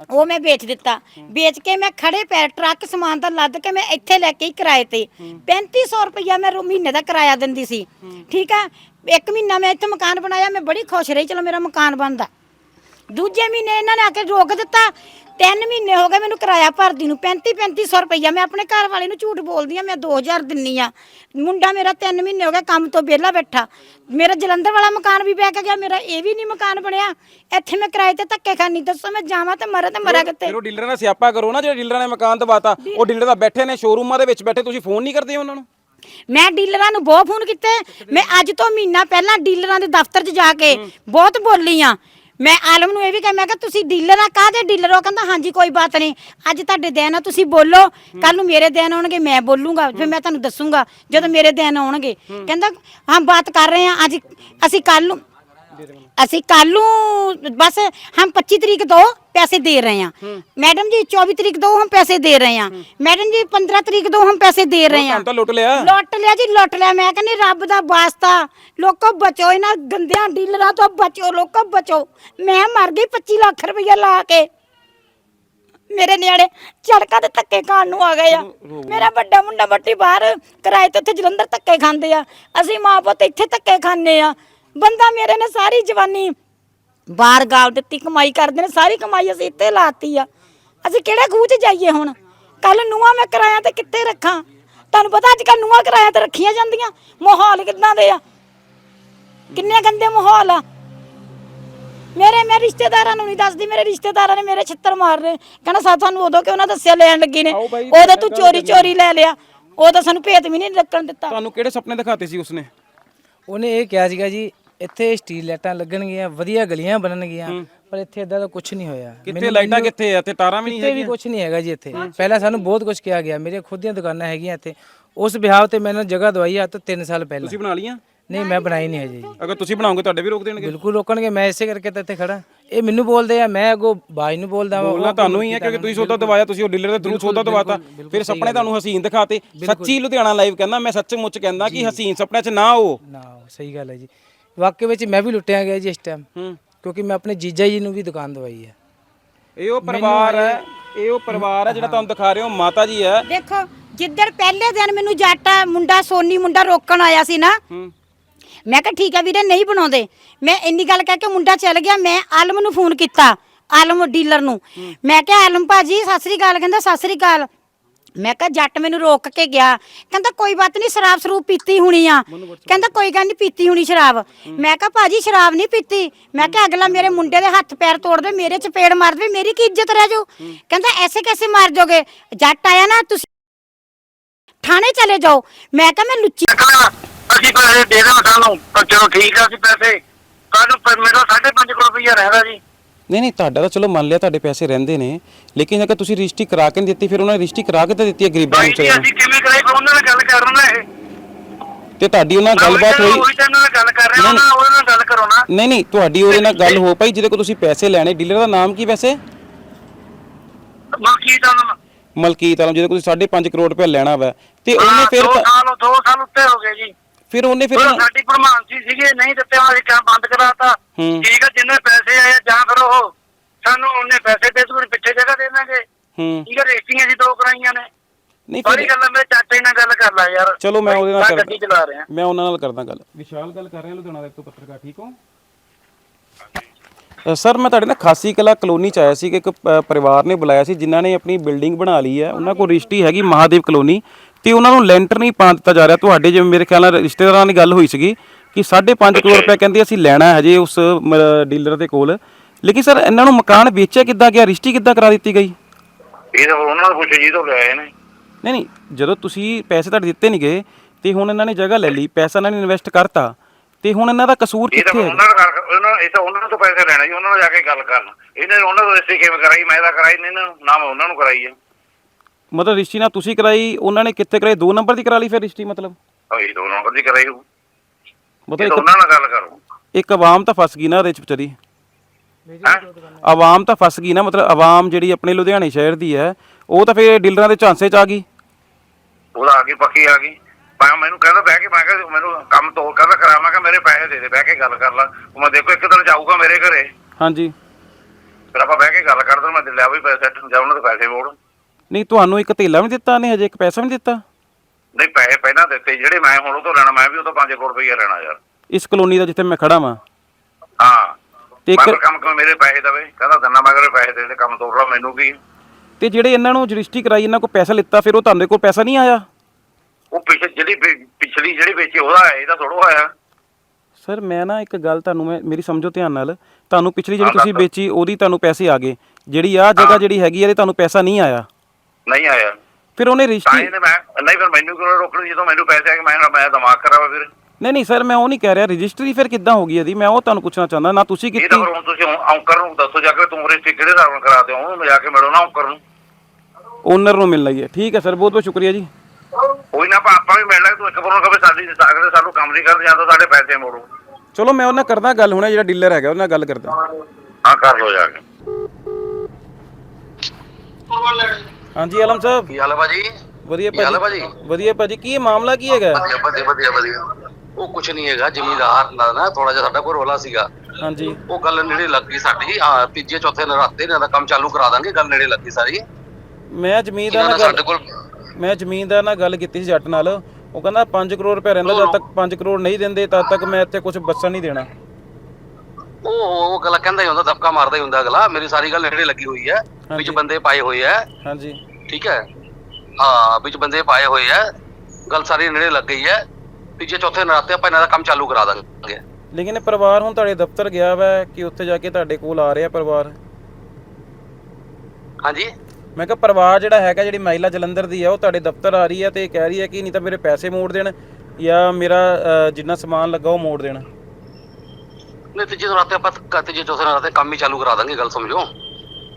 ਉਹ ਮੈਂ ਵੇਚ ਦਿੱਤਾ। ਵੇਚ ਕੇ ਮੈਂ ਖੜੇ ਪੈਰ ਟਰੱਕ ਸਮਾਨ ਦਾ ਲੱਦ ਕੇ ਮੈਂ ਇੱਥੇ ਲੈ ਕੇ ਹੀ ਕਿਰਾਏ ਤੇ। 3500 ਰੁਪਇਆ ਮੈਂ ਰੋ ਮਹੀਨੇ ਦਾ ਕਿਰਾਇਆ ਦਿੰਦੀ ਸੀ। ਠੀਕ ਆ? ਇੱਕ ਮਹੀਨਾ ਮੈਂ ਇੱਥੇ ਮਕਾਨ ਬਣਾਇਆ ਮੈਂ ਬੜੀ ਖੁਸ਼ ਰਹੀ ਚਲੋ ਮੇਰਾ ਮਕਾਨ ਬਣਦਾ। ਦੂਜੇ ਮਹੀਨੇ ਇਹਨਾਂ ਨੇ ਆ ਕੇ ਰੋਕ ਦਿੱਤਾ। ਤਿੰਨ ਮਹੀਨੇ ਹੋ ਗਏ ਮੈਨੂੰ ਕਿਰਾਇਆ ਭਰਦੀ ਨੂੰ। 35 3500 ਰੁਪਈਆ। ਮੈਂ ਆਪਣੇ ਘਰ ਵਾਲੇ ਨੂੰ ਝੂਠ ਬੋਲਦੀ ਆ ਮੈਂ 2000 ਦਿੰਨੀ ਆ ਮੁੰਡਾ ਮੇਰਾ ਤਿੰਨ ਮਹੀਨੇ ਹੋ ਗਏ ਕੰਮ ਤੋਂ ਵਿਹਲਾ ਬੈਠਾ। ਮੇਰਾ ਜਲੰਧਰ ਵਾਲਾ ਮਕਾਨ ਵੀ ਵਿਕ ਗਿਆ। ਮੇਰਾ ਇਹ ਵੀ ਨਹੀਂ ਮਕਾਨ ਬਣਿਆ। ਇੱਥੇ ਮੈਂ ਕਿਰਾਏ ਤੇ ਧੱਕੇ ਖਾਨੀ ਦੱਸੋ ਮੈਂ ਜਾਵਾਂ ਤੇ ਮਰਾਂ ਤੇ ਮਰਾਂ ਕਿੱਥੇ? ਫਿਰ ਉਹ ਡੀਲਰਾਂ ਦਾ ਸਿਆਪਾ ਕਰੋ ਨਾ ਜਿਹੜੇ ਡੀਲਰਾਂ ਨੇ ਮਕਾਨ ਦਵਾਤਾ ਉਹ ਡੀਲਰ ਤਾਂ ਬੈਠੇ ਨੇ ਸ਼ੋਰੂਮਾਂ ਦੇ ਵਿੱਚ ਬੈਠੇ ਤੁਸੀਂ ਫੋਨ ਨਹੀਂ ਕਰਦੇ ਉਹਨਾਂ ਨੂੰ? ਮੈਂ ਡੀਲਰਾਂ ਨੂੰ ਬਹੁਤ ਫੋਨ ਕੀਤੇ। ਮੈਂ ਅੱਜ ਤੋਂ ਮਹੀਨਾ ਪਹਿਲਾਂ ਡੀਲਰਾਂ ਦੇ ਦਫ਼ਤਰ 'ਚ ਜਾ ਕੇ ਬਹੁਤ ਬੋਲੀ ਆ ਮੈਂ ਆਲਮ ਨੂੰ ਇਹ ਵੀ ਕਿਹਾ ਮੈਂ ਕਿਹਾ ਤੁਸੀਂ ਡੀਲਰ ਆ ਕਾਹਦੇ ਡੀਲਰ ਹੋ? ਕਹਿੰਦਾ ਹਾਂਜੀ ਕੋਈ ਬਾਤ ਨਹੀਂ। ਅੱਜ ਤੁਹਾਡੇ ਦਿਨ ਆ ਤੁਸੀਂ ਬੋਲੋ। ਕੱਲ ਨੂੰ ਮੇਰੇ ਦਿਨ ਆਉਣਗੇ ਮੈਂ ਬੋਲੂੰਗਾ। ਫਿਰ ਮੈਂ ਤੁਹਾਨੂੰ ਦੱਸੂੰਗਾ ਜਦੋਂ ਮੇਰੇ ਦਿਨ ਆਉਣਗੇ। ਕਹਿੰਦਾ ਹਾਂ ਬਾਤ ਕਰ ਰਹੇ ਆ ਅੱਜ ਅਸੀਂ ਕੱਲ ਨੂੰ ਅਸੀਂ ਕੱਲ ਨੂੰ बस हम 25 तारीख दो पैसे दे रहे हैं मैडम जी 24 तारीख दो हम पैसे दे रहे हैं मैडम जी 15 तारीख दो हम पैसे दे रहे हैं ਤੁਹਾਨੂੰ ਤਾਂ ਲੁੱਟ ਲਿਆ ਲੁੱਟ ਲਿਆ ਜੀ ਲੁੱਟ ਲਿਆ ਮੈਂ ਕਹਿੰਦੀ ਰੱਬ ਦਾ ਵਾਸਤਾ ਲੋਕੋ ਬਚੋ ਇਹਨਾਂ ਗੰਦਿਆਂ ਡੀਲਰਾਂ ਤੋਂ ਬਚੋ ਲੋਕੋ ਬਚੋ ਮੈਂ ਮਰ ਗਈ 25 ਲੱਖ ਰੁਪਇਆ ਲਾ ਕੇ ਮੇਰੇ ਨਿਆਣੇ ਝੜਕਾਂ ਦੇ ਧੱਕੇ ਖਾਣ ਨੂੰ ਆ ਗਏ ਆ ਮੇਰਾ ਵੱਡਾ ਮੁੰਡਾ ਵੱਟੀ ਬਾਹਰ ਕਿਰਾਏ ਤੇ ਉੱਥੇ ਜਲੰਧਰ ਧੱਕੇ ਖਾਂਦੇ ਆ ਅਸੀਂ ਮਾਂ ਪੁੱਤ ਇੱਥੇ ਧੱਕੇ ਖਾਂਦੇ ਆ ਬੰਦਾ ਮੇਰੇ ਨੇ ਸਾਰੀ ਜਵਾਨੀ ਬਾਹਰ ਗਾਲ ਦਿੱਤੀ ਕਮਾਈ ਕਰਦੇ ਨੇ ਸਾਰੀ ਕਮਾਈ ਅਸੀਂ ਇੱਥੇ ਲਾਤੀ ਆ। ਅਸੀਂ ਕਿਹੜੇ ਖੂਹ 'ਚ ਜਾਈਏ ਹੁਣ? ਕੱਲ ਨੂੰਹਾਂ ਮੈਂ ਕਿਰਾਇਆ ਤੇ ਕਿੱਥੇ ਰੱਖਾਂ? ਤੁਹਾਨੂੰ ਪਤਾ ਅੱਜ ਕੱਲ ਨੂੰਹਾਂ ਕਿਰਾਇਆ ਤੇ ਰੱਖੀਆਂ ਜਾਂਦੀਆਂ। ਮਾਹੌਲ ਕਿੱਦਾਂ ਦੇ ਆ? ਕਿੰਨੇ ਗੰਦੇ ਮਾਹੌਲ ਆ। ਮੇਰੇ ਮੈਂ ਰਿਸ਼ਤੇਦਾਰਾਂ ਨੂੰ ਨਹੀਂ ਦੱਸਦੀ ਮੇਰੇ ਰਿਸ਼ਤੇਦਾਰਾਂ ਨੇ ਮੇਰੇ ਛਿੱਤਰ ਮਾਰ ਰਹੇ ਕਹਿੰਦਾ ਸਾ ਤੁਹਾਨੂੰ ਉਦੋਂ ਕਿਉਂ ਨਾ ਦੱਸਿਆ ਲੈਣ ਲੱਗੀ ਨੇ? ਉਦੋਂ ਤੂੰ ਚੋਰੀ ਚੋਰੀ ਲੈ ਲਿਆ। ਉਦੋਂ ਸਾਨੂੰ ਭੇਤ ਵੀ ਨਹੀਂ ਲੱਗਣ ਦਿੱਤਾ। ਤੁਹਾਨੂੰ ਕਿਹੜੇ ਸੁਪਨੇ ਦਿਖਾਤੇ ਸੀ ਉਸਨੇ? ਉਹਨੇ ਇਹ ਕਿਹਾ ਸੀਗਾ ਜੀ ਇੱਥੇ ਸਟੀਲ ਲਾਈਟਾਂ ਲੱਗਣਗੀਆਂ ਵਧੀਆ ਗਲੀਆਂ ਬਣਨਗੀਆਂ ਪਰ ਇੱਥੇ ਇਦਾਂ ਦਾ ਕੁਝ ਨਹੀਂ ਹੋਇਆ। ਕਿੱਥੇ ਲਾਈਟਾਂ ਕਿੱਥੇ ਆ? ਤੇ ਤਾਰਾਂ ਵੀ ਨਹੀਂ ਕਿਤੇ ਵੀ ਹੈਗੀਆਂ? ਕੁਝ ਨਹੀਂ ਹੈਗਾ ਜੀ ਇੱਥੇ। ਪਹਿਲਾਂ ਸਾਨੂੰ ਬਹੁਤ ਕੁਝ ਕਿਹਾ ਗਿਆ। ਮੇਰੇ ਖੁਦ ਦੀਆਂ ਦੁਕਾਨਾਂ ਹੈਗੀਆਂ ਇੱਥੇ। ਉਸ ਵਿਹਾਰ ਤੇ ਮੈਨੂੰ ਜਗ੍ਹਾ ਦਵਾਈ ਆ ਤਾਂ 3 ਸਾਲ ਪਹਿਲਾਂ। ਤੁਸੀਂ ਬਣਾ ਲੀਆਂ ਨਹੀਂ ਮੈਂ ਬਣਾਈ ਨਹੀਂ ਹਜੇ ਜੀ। ਅਗਰ ਤੁਸੀਂ ਬਣਾਓਗੇ ਤੁਹਾਡੇ ਵੀ ਰੋਕ ਦੇਣਗੇ? ਬਿਲਕੁਲ ਰੋਕਣਗੇ। ਮੈਂ ਇਸੇ ਕਰਕੇ ਤਾਂ ਇੱਥੇ ਖੜਾ। ਇਹ ਮੈਨੂੰ ਬੋਲਦੇ ਆ ਮੈਂ ਅੱਗੋਂ ਬਾਈ ਨੂੰ ਬੋਲਦਾ ਵਾਂ, ਬੋਲਣਾ ਤੁਹਾਨੂੰ ਹੀ ਹੈ ਕਿਉਂਕਿ ਤੁਸੀਂ ਸੌਦਾ ਦਵਾਇਆ ਤੁਸੀਂ ਉਹ ਡੀਲਰ ਦੇ ਥਰੂ ਸੌਦਾ ਦਵਾਤਾ। ਫਿਰ ਸੁਪਨੇ ਤੁਹਾਨੂੰ ਹਸੀਨ ਦਿਖਾਤੇ। ਸੱਚੀ ਲੁਧਿਆਣਾ ਲਾਈਵ ਕਹਿੰਦਾ ਮੈਂ ਸੱਚਮੁੱਚ ਕਹਿੰਦਾ ਕਿ ਹਸੀਨ ਸੁਪਨਿਆਂ 'ਚ ਨਾ ਹੋ। ਨਾ ਸਹੀ ਗੱਲ ਹੈ ਜੀ। ਵਾਕਈ ਵਿੱਚ ਮੈਂ ਵੀ ਲੁੱਟਿਆ ਗਿਆ ਜੀ ਇਸ ਟਾਈਮ ਹੂੰ। ਕਿਉਂਕਿ ਮੈਂ ਆਪਣੇ ਜੀਜਾ ਜੀ ਨੂੰ ਵੀ ਦੁਕਾਨ ਦਵਾਈ ਹੈ। ਇਹ ਉਹ ਪਰਿਵਾਰ ਹੈ ਇਹ ਉਹ ਪਰਿਵਾਰ ਹੈ ਜਿਹੜਾ ਤੁਹਾਨੂੰ ਦਿਖਾ ਰਹੇ ਹੋ ਮਾਤਾ ਜੀ ਹੈ। ਦੇਖੋ ਜਿੱਦਣ ਪਹਿਲੇ ਦਿਨ ਮੈਨੂੰ ਜੱਟ ਮੁੰਡਾ ਸੋਨੀ ਮੁੰਡਾ ਰੋਕਣ ਆਇਆ ਸੀ ਨਾ ਹੂੰ। ਮੈਂ ਕਿਹਾ ਠੀਕ ਹੈ ਵੀਰੇ ਨਹੀਂ ਬਣਾਉਂਦੇ। ਮੈਂ ਇੰਨੀ ਗੱਲ ਕਹਿ ਕੇ ਮੁੰਡਾ ਚੱਲ ਗਿਆ ਮੈਂ ਆਲਮ ਨੂੰ ਫੋਨ ਕੀਤਾ ਆਲਮ ਡੀਲਰ ਨੂੰ। ਮੈਂ ਕਿਹਾ ਆਲਮ ਭਾਜੀ ਸਤਿ ਸ੍ਰੀ ਅਕਾਲ। ਕਹਿੰਦਾ ਸਤਿ ਸ੍ਰੀ ਅਕਾਲ। ਮੈਂ ਕਿਹਾ ਜੱਟ ਮੈਨੂੰ ਰੋਕ ਕੇ ਗਿਆ। ਕਹਿੰਦਾ ਕੋਈ ਬਾਤ ਨਹੀਂ ਸ਼ਰਾਬ ਸਰੂਪ ਪੀਤੀ ਹੋਣੀ ਆ। ਕਹਿੰਦਾ ਕੋਈ ਗੱਲ ਨਹੀਂ ਪੀਤੀ ਹੋਣੀ ਸ਼ਰਾਬ। ਮੈਂ ਕਿਹਾ ਭਾਜੀ ਸ਼ਰਾਬ ਨਹੀਂ ਪੀਤੀ। ਮੈਂ ਕਿਹਾ ਅਗਲਾ ਮੇਰੇ ਮੁੰਡੇ ਦੇ ਹੱਥ ਪੈਰ ਤੋੜ ਦੇ ਮੇਰੇ ਚਪੇੜ ਮਾਰ ਦੇ ਮੇਰੀ ਕੀ ਇੱਜ਼ਤ ਰਹਿ ਜਾਊ ਕਹਿੰਦਾ ਐਸੇ ਕੈਸੇ ਮਾਰ ਜੋਗੇ? ਜੱਟ ਆਇਆ ਨਾ ਤੁਸੀਂ ਥਾਣੇ ਚਲੇ ਜਾਓ। ਮੈਂ ਕਿਹਾ ਮੈਂ ਲੁੱਚੀ ਅਸੀਂ ਪੈਸੇ ਦੇ ਦੇਣਾ ਸਾਨੂੰ ਪਰ ਚਲੋ ਠੀਕ ਆ ਅਸੀਂ ਪੈਸੇ। ਪਰ ਮੇਰਾ 5.5 ਕਰੋੜ ਰੁਪਈਆ ਰਹਿੰਦਾ ਜੀ। ਨਹੀਂ ਨਹੀਂ ਤੁਹਾਡਾ ਤਾਂ ਚਲੋ ਮੰਨ ਲਿਆ ਤੁਹਾਡੇ ਪੈਸੇ ਰਹਿੰਦੇ ਨੇ ਲੇਕਿਨ ਅਗਰ ਤੁਸੀਂ ਰਜਿਸਟਰੀ ਕਰਾ ਕੇ ਨਹੀਂ ਦਿੱਤੀ ਫਿਰ ਉਹਨਾਂ ਨੇ ਰਜਿਸਟਰੀ ਕਰਾ ਕੇ ਤਾਂ ਦਿੱਤੀ ਹੈ ਗਰੀਬਾਂ ਭਾਈ ਨੂੰ। ਜੀ ਅਸੀਂ ਕਿਵੇਂ ਕਰਾਈ ਫਿਰ ਉਹਨਾਂ ਨਾਲ ਗੱਲ ਕਰ ਰਹੇ ਨਾ ਇਹ। ਨੂੰ। ਤੇ ਤੁਹਾਡੀ ਉਹਨਾਂ ਨਾਲ ਗੱਲਬਾਤ ਹੋਈ ਉਹੀ ਤਾਂ ਨਾਲ ਗੱਲ ਕਰ ਰਹੇ ਹਾਂ ਉਹਨਾਂ ਉਹਨਾਂ ਨਾਲ ਗੱਲ ਕਰੋ ਨਾ। ਨਹੀਂ ਨਹੀਂ ਤੁਹਾਡੀ ਉਹਦੇ ਨਾਲ ਗੱਲ ਹੋ ਪਾਈ ਜਿਹਦੇ ਕੋਲ ਤੁਸੀਂ ਪੈਸੇ ਲੈਣੇ। ਡੀਲਰ ਦਾ ਨਾਮ ਕੀ ਵੈਸੇ? ਬਾਕੀ ਤਾਂ ਉਹਨਾਂ ਮਲਕੀਤ ਆਲਮ ਜਿਹਦੇ ਕੋਲ ਤੁਸੀਂ 5.5 ਕਰੋੜ ਰੁਪਏ ਲੈਣਾ ਵਾ। ਤੇ ਉਹਨੇ ਫਿਰ ਦੋ ਸਾਲ ਦੋ ਸਾਲ ਉੱਤੇ ਹੋ ਗਏ ਜੀ। ਫਿਰ ਉਹਨੇ ਫਿਰ ਉਹ ਸਾਡੀ ਪ੍ਰਮਾਨਸੀ ਸੀਗੇ ਨਹੀਂ ਦਿੱਤੇ ਉਹ ਅਸੀਂ ਕੰਮ ਬੰਦ ਕਰਾਤਾ? ਹੂੰ। ਠੀਕ ਆ ਜਿੰਨੇ ਪੈਸੇ ਆਏ ਜਾਂ ਫਿਰ ਉਹ ਸਾਨੂੰ ਉਹਨੇ ਪੈਸੇ ਦੇ ਦੂਰ ਪਿੱਛੇ ਜਗ੍ਹਾ ਦੇ ਦਾਂਗੇ ਹੂੰ। ਠੀਕ ਆ ਰੇਟਿੰਗਾਂ ਜੀ ਦੋ ਕਰਾਈਆਂ ਨੇ। ਨਹੀਂ ਸਾਰੀ ਫਿਰ ਗੱਲ ਮੇਰੇ ਚਾਚੇ ਨਾਲ ਗੱਲ ਕਰ ਲੈ ਯਾਰ। ਚਲੋ ਮੈਂ ਉਹਦੇ ਨਾਲ ਮੈਂ ਕਰਦਾ ਗੱਡੀ ਚਲਾ ਰਿਹਾ। ਮੈਂ ਉਹਨਾਂ ਨਾਲ ਕਰਦਾ ਗੱਲ। ਵਿਸ਼ਾਲ ਗੱਲ ਕਰ ਰਿਹਾ ਲੁਧਿਆਣਾ ਦੇ ਤੋਂ ਪੱਤਰਕਾਰ ਠੀਕ ਹੋ? ਅ, ਸਰ ਮੈਂ ਤੁਹਾਡੇ ਨਾਲ ਖਾਸੀ ਕਲਾ ਕਲੋਨੀ ਚ ਆਇਆ ਸੀ ਕਿ ਇੱਕ ਪ- ਪਰਿਵਾਰ ਨੇ ਬੁਲਾਇਆ ਸੀ ਜਿਨ੍ਹਾਂ ਨੇ ਆਪਣੀ ਬਿਲਡਿੰਗ ਬਣਾ ਲਈ ਹੈ। ਉਹਨਾਂ ਕੋਲ ਰਜਿਸਟਰੀ ਹੈਗੀ ਮਹਾਦੇਵ ਕਲੋਨੀ। ਤੇ ਉਹਨਾਂ ਨੂੰ ਲੈਂਟਰ ਨਹੀਂ ਪਾ ਦਿੱਤਾ ਜਾ ਰਿਹਾ। ਤੁਹਾਡੇ ਜਿਵੇਂ ਮੇਰੇ ਖਿਆਲ ਨਾਲ ਰਿਸ਼ਤੇਦਾਰਾਂ ਦੀ ਗੱਲ ਹੋਈ ਸੀਗੀ ਕਿ 5.5 ਕਰੋੜ ਰੁਪਏ ਕਹਿੰਦੇ ਅਸੀਂ ਲੈਣਾ ਹੈ ਹਜੇ ਉਸ ਡੀਲਰ ਦੇ ਕੋਲ। ਲੇਕਿਨ ਸਰ ਇਹਨਾਂ ਨੂੰ ਮਕਾਨ ਵੇਚਿਆ ਕਿੱਦਾਂ ਗਿਆ? ਰਜਿਸਟਰੀ ਕਿੱਦਾਂ ਕਰਾ ਦਿੱਤੀ ਗਈ? ਇਹ ਤਾਂ ਉਹਨਾਂ ਨੂੰ ਪੁੱਛੋ ਜੀ ਤੋਂ ਲਿਆਏ ਨੇ। ਨਹੀਂ ਨਹੀਂ ਜਦੋਂ ਤੁਸੀਂ ਪੈਸੇ ਤੁਹਾਡੇ ਦਿੱਤੇ ਨਹੀਂ ਗਏ ਤੇ ਹੁਣ ਇਹਨਾਂ ਨੇ ਜਗ੍ਹਾ ਲੈ ਲਈ ਪੈਸਾ ਇਹਨਾਂ ਨੇ ਇਨਵੈਸਟ ਕਰਤਾ ਤੇ ਹੁਣ ਇਹਨਾਂ ਦਾ ਕਸੂਰ ਕਿੱਥੇ ਹੈ? ਉਹਨਾਂ ਉਹਨਾਂ ਇਹ ਤਾਂ ਉਹਨਾਂ ਤੋਂ ਪੈਸੇ ਲੈਣਾ ਜੀ ਉਹਨਾਂ ਨਾਲ ਜਾ ਕੇ ਗੱਲ ਕਰਨਾ। ਇਹਨੇ ਉਹਨਾਂ ਤੋਂ ਰਜਿਸਟਰੀ ਕਿਵੇਂ ਕਰਾਈ? ਮੈਂ ਤਾਂ ਕਰਾਈ ਨਹੀਂ ਇਹਨਾਂ ਨੂੰ ਨਾ ਮੈਂ ਉਹਨਾਂ ਨੂੰ ਕਰਾਈ ਹੈ ਮਤਲਬ ਰਿਸ਼ਤੀ ਨਾਲ ਤੁਸੀਂ ਕਰਾਈ ਉਹਨਾਂ ਨੇ ਕਿੱਥੇ ਕਰਾਈ? ਦੋ ਨੰਬਰ ਦੀ ਕਰਾ ਲਈ ਫਿਰ ਰਿਸ਼ਤੀ ਮਤਲਬ? ਉਹ ਇਹ ਦੋ ਨੰਬਰ ਦੀ ਕਰਾਈ ਹੋਊ। ਇਹ ਮਤਲਬ ਤਾਂ ਇੱਕ ਉਹਨਾਂ ਨਾਲ ਗੱਲ ਕਰੋ। ਇੱਕ ਆਵਾਮ ਤਾਂ ਫਸ ਗਈ ਨਾ ਉਹਦੇ ਚ ਵਿਚਾਰੀ। ਆਵਾਮ ਤਾਂ ਫਸ ਗਈ ਨਾ ਮਤਲਬ ਆਵਾਮ ਜਿਹੜੀ ਆਪਣੇ ਲੁਧਿਆਣੇ ਸ਼ਹਿਰ ਦੀ ਹੈ ਉਹ ਤਾਂ ਫਿਰ ਡੀਲਰਾਂ ਦੇ ਝਾਂਸੇ ਚ ਆ ਗਈ। ਉਹਦਾ ਆ ਗਈ ਪੱਕੀ ਆ ਗਈ। ਮੈਂ ਮੈਨੂੰ ਕਹਿੰਦਾ ਬਹਿ ਕੇ ਮੈਂ ਕਿਹਾ ਮੈਨੂੰ ਕੰਮ ਤੋੜ ਕਹਿੰਦਾ ਕਰਾਵਾਂਗਾ ਮੇਰੇ ਪੈਸੇ ਦੇ ਦੇ ਬਹਿ ਕੇ ਗੱਲ ਕਰ ਲਾ। ਉਹ ਮੈਂ ਦੇਖੋ ਇੱਕ ਦਿਨ ਜਾਊਗਾ ਮੇਰੇ ਘਰੇ। ਹਾਂਜੀ। ਫਿਰ ਆਪਾਂ ਬਹਿ ਕੇ ਗੱਲ ਕਰਦੇ ਮੈਂ ਲਿਆ ਵੀ ਪੈਸੇ ਸੈੱਟ ਜਾਂ ਉਹਨਾਂ ਦੇ ਪੈਸੇ ਮੋੜ। ਨਹੀਂ ਤੁਹਾਨੂੰ ਇੱਕ ਧੇਲਾ ਵੀ ਦਿੱਤਾ ਨੇ ਹਜੇ ਇੱਕ ਪੈਸਾ ਵੀ ਦਿੱਤਾ? ਨਹੀਂ ਪੈਸੇ ਪਹਿਲਾਂ ਦਿੱਤੇ ਜਿਹੜੇ ਮੈਂ ਹੁਣ ਉਹ ਤੋਂ ਲੈਣਾ ਮੈਂ ਵੀ ਉਹ ਤੋਂ 5 ਕਰੋੜ ਰੁਪਈਆ ਲੈਣਾ ਯਾਰ। ਇਸ ਕਲੋਨੀ ਦਾ ਜਿੱਥੇ ਮੈਂ ਖੜਾ ਵਾਂ? ਹਾਂ। ਤੇ ਇੱਕ ਕੰਮ ਕਿਵੇਂ ਮੇਰੇ ਪੈਸੇ ਦਵੇ? ਕਹਿੰਦਾ ਦੰਨਾ ਮੈਂ ਕਰੇ ਪੈਸੇ ਦੇ ਦੇ ਕੰਮ ਤੋੜ ਲਾ ਮੈਨੂੰ ਕੀ? ਤੇ ਜਿਹੜੇ ਇਹਨਾਂ ਨੂੰ ਰਜਿਸਟਰੀ ਕਰਾਈ ਇਹਨਾਂ ਕੋਲ ਪੈਸਾ ਲਿੱਤਾ ਫਿਰ ਉਹ ਤੁਹਾਡੇ ਕੋਲ ਪੈਸਾ ਨਹੀਂ ਆਇਆ? ਉਹ ਪਿਛੇ ਜਿਹੜੀ ਪਿ- ਪਿਛਲੀ ਜਿਹੜੀ ਵੇਚੀ ਉਹਦਾ ਹੈ ਇਹਦਾ ਥੋੜੋ ਆਇਆ ਸਰ ਮੈਂ ਨਾ ਇੱਕ ਗੱਲ ਤੁਹਾਨੂੰ ਮੈਂ ਮੇਰੀ ਸਮਝੋ ਧਿਆਨ ਨਾਲ। ਤੁਹਾਨੂੰ ਪਿਛਲੀ ਜਿਹੜੀ ਤੁਸੀਂ। ਵੇਚੀ ਉਹਦੀ ਤੁਹਾਨੂੰ ਪੈਸੇ ਆ ਗਏ। ਜਿਹੜੀ ਆਹ ਜਗ੍ਹਾ ਜਿਹੜੀ ਹੈਗੀ ਆ, ਇਹਦੇ ਤੁਹਾਨੂੰ ਪੈਸਾ ਨਹੀਂ ਆਇਆ। ਨਹੀਂ ਆਇਆ। ਫਿਰ ਉਹਨੇ ਤਾਂ ਰਜਿਸਟਰੀ ਇਹਨੇ ਮੈਂ ਨਹੀਂ ਫਿਰ ਮੈਨੂੰ ਕਿਉਂ ਰੋਕਣ ਜਦੋਂ ਮੈਨੂੰ ਪੈਸੇ ਆ ਗਏ ਮੈਂ ਮੈਂ ਦਿਮਾਗ ਖਰਾਬ ਫਿਰ। ਨਹੀਂ ਨਹੀਂ ਸਰ ਮੈਂ ਉਹ ਨਹੀਂ ਕਹਿ ਰਿਹਾ। ਰਜਿਸਟਰੀ ਫਿਰ ਕਿੱਦਾਂ ਹੋ ਗਈ ਇਹਦੀ? ਮੈਂ ਉਹ ਤੁਹਾਨੂੰ ਪੁੱਛਣਾ ਚਾਹੁੰਦਾ ਨਾ ਤੁਸੀਂ ਇਹ ਤਾਂ ਕੀਤੀ ਫਿਰ ਹੁਣ ਤੁਸੀਂ ਔਂਕਰ ਨੂੰ ਦੱਸੋ ਜਾ ਕੇ ਤੂੰ ਰਜਿਸਟਰੀ ਕਿਹੜੇ ਹਿਸਾਬ ਨਾਲ ਕਰਾਤੇ ਹੋ ਉਹਨੂੰ ਜਾ ਕੇ ਮਿਲੋ ਨਾ ਔਂਕਰ ਨੂੰ। ਓਨਰ ਨੂੰ ਹੀ ਹੈ। ਠੀਕ ਹੈ ਸਰ ਬਹੁਤ ਬਹੁਤ ਸ਼ੁਕਰੀਆ ਜੀ। ਕੋਈ ਨਾ ਆਪਾਂ ਆਪਾਂ ਵੀ ਮਿਲਣਾ ਤੂੰ ਇੱਕ ਵਾਰ ਕਹੇ ਸਾਡੀ ਅਗਲੇ ਸਾਨੂੰ ਕੰਮ ਨਹੀਂ ਕਰਦੇ ਜਾਂ ਤਾਂ ਸਾਡੇ ਪੈਸੇ ਮੋੜੋ। ਚਲੋ ਮੈਂ ਉਹਨਾਂ ਕਰਦਾ ਗੱਲ ਹੁਣੇ ਜਿਹੜਾ ਡੀਲਰ ਹੈਗਾ ਉਹਨਾਂ ਨਾਲ ਗੱਲ ਕਰਦਾ। ਹਾਂ ਕਰ ਲੋ ਜਾ ਕੇ। ਹਾਂਜੀ ਆਲਮ ਸਾਹਿਬ। ਕੀ ਹਾਲ ਹੈ ਭਾਜੀ? ਵਧੀਆ ਕੀ ਹਾਲ ਹੈ ਭਾਜੀ? ਭਾਜੀ? ਵਧੀਆ ਭਾਜੀ ਕੀ ਇਹ ਮਾਮਲਾ ਕੀ ਹੈਗਾ? ਵਧੀਆ ਵਧੀਆ ਵਧੀਆ ਵਧੀਆ। ਉਹ ਕੁਛ ਨਹੀਂ ਹੈਗਾ ਜ਼ਮੀਨਦਾਰ ਨਾਲ ਨਾ ਥੋੜਾ ਜਿਹਾ ਸਾਡਾ ਕੋਈ ਰੋਲਾ ਸੀਗਾ। ਹਾਂਜੀ। ਉਹ ਗੱਲ ਨੇੜੇ ਲੱਗੀ ਸਾਡੀ ਆ ਤੀਜੇ ਚੌਥੇ ਨਰਾਤੇ ਇਹਨਾਂ ਦਾ ਕੰਮ ਚਾਲੂ ਕਰਾ ਦਾਂਗੇ ਗੱਲ ਨੇੜੇ ਲੱਗੀ ਸਾਰੀ। ਮੈਂ ਜ਼ਮੀਨਦਾਰ ਇਹਨਾਂ ਨਾਲ ਨੇ ਸਾਡੇ ਗੱਲ ਕੋਲ ਮੈਂ ਜ਼ਮੀਨਦਾਰ ਨਾਲ ਗੱਲ ਕੀਤੀ ਸੀ ਜੱਟ ਨਾਲ। ਉਹ ਕਹਿੰਦਾ 5 ਕਰੋੜ ਰੁਪਏ ਰਹਿੰਦਾ ਜਦ ਤੱਕ 5 ਕਰੋੜ ਨਹੀਂ ਦਿੰਦੇ ਤਦ ਤੱਕ ਮੈਂ ਇੱਥੇ ਕੁਝ ਬੱਸਣ ਨਹੀਂ ਦੇਣਾ। ਉਹ ਉਹ ਗੱਲ ਕਹਿੰਦਾ ਹੀ ਹੁੰਦਾ ਦਬਕਾ ਮਾਰਦਾ ਹੀ ਹੁੰਦਾ ਅਗਲਾ। ਮੇਰੀ ਸਾਰੀ ਗੱਲ ਨੇੜੇ ਲੱਗੀ ਹੋਈ ਹੈ ਵਿੱਚ ਹਾਂਜੀ। ਬੰਦੇ ਪਾਏ ਹੋਏ ਹੈ। ਹਾਂਜੀ। ਠੀਕ ਹੈ? ਹਾਂ ਵਿੱਚ ਬੰਦੇ ਪਾਏ ਹੋਏ ਹੈ ਗੱਲ ਸਾਰੀ ਨੇੜੇ ਲੱਗ ਗਈ ਹੈ। ਤੀਜੇ ਚੌਥੇ ਨਰਾਤੇ ਆਪਾਂ ਇਹਨਾਂ ਦਾ ਕੰਮ ਚਾਲੂ ਕਰਾ ਦਾਂਗੇ। ਲੇਕਿਨ ਇਹ ਪਰਿਵਾਰ ਹੁਣ ਤੁਹਾਡੇ ਦਫ਼ਤਰ ਗਿਆ ਵਾ ਕਿ ਉੱਥੇ ਜਾ ਕੇ ਤੁਹਾਡੇ ਕੋਲ ਆ ਰਿਹਾ ਪਰਿਵਾਰ? ਹਾਂਜੀ? ਮੈਂ ਕਿਹਾ ਪਰਿਵਾਰ ਜਿਹੜਾ ਹੈਗਾ ਜਿਹੜੀ ਮਹਿਲਾ ਜਲੰਧਰ ਦੀ ਹੈ ਉਹ ਤੁਹਾਡੇ ਦਫ਼ਤਰ ਆ ਰਹੀ ਹੈ ਤੇ ਕਹਿ ਰਹੀ ਹੈ ਕਿ ਨਹੀਂ ਤਾਂ ਮੇਰੇ ਪੈਸੇ ਮੋੜ ਦੇਣ ਜਾਂ ਮੇਰਾ ਅ, ਜਿੰਨਾ ਸਮਾਨ ਲੱਗਾ ਉਹ ਮੋੜ ਦੇਣ। ਨਹੀਂ ਤੀਜੇ ਨਰਾਤੇ ਆਪਾਂ ਕ- ਤੀਜੇ ਚੌਥੇ ਨਰਾਤੇ ਕੰਮ ਹੀ ਚਾਲੂ ਕਰਾ ਦਾਂਗੇ ਗੱਲ ਸਮਝੋ।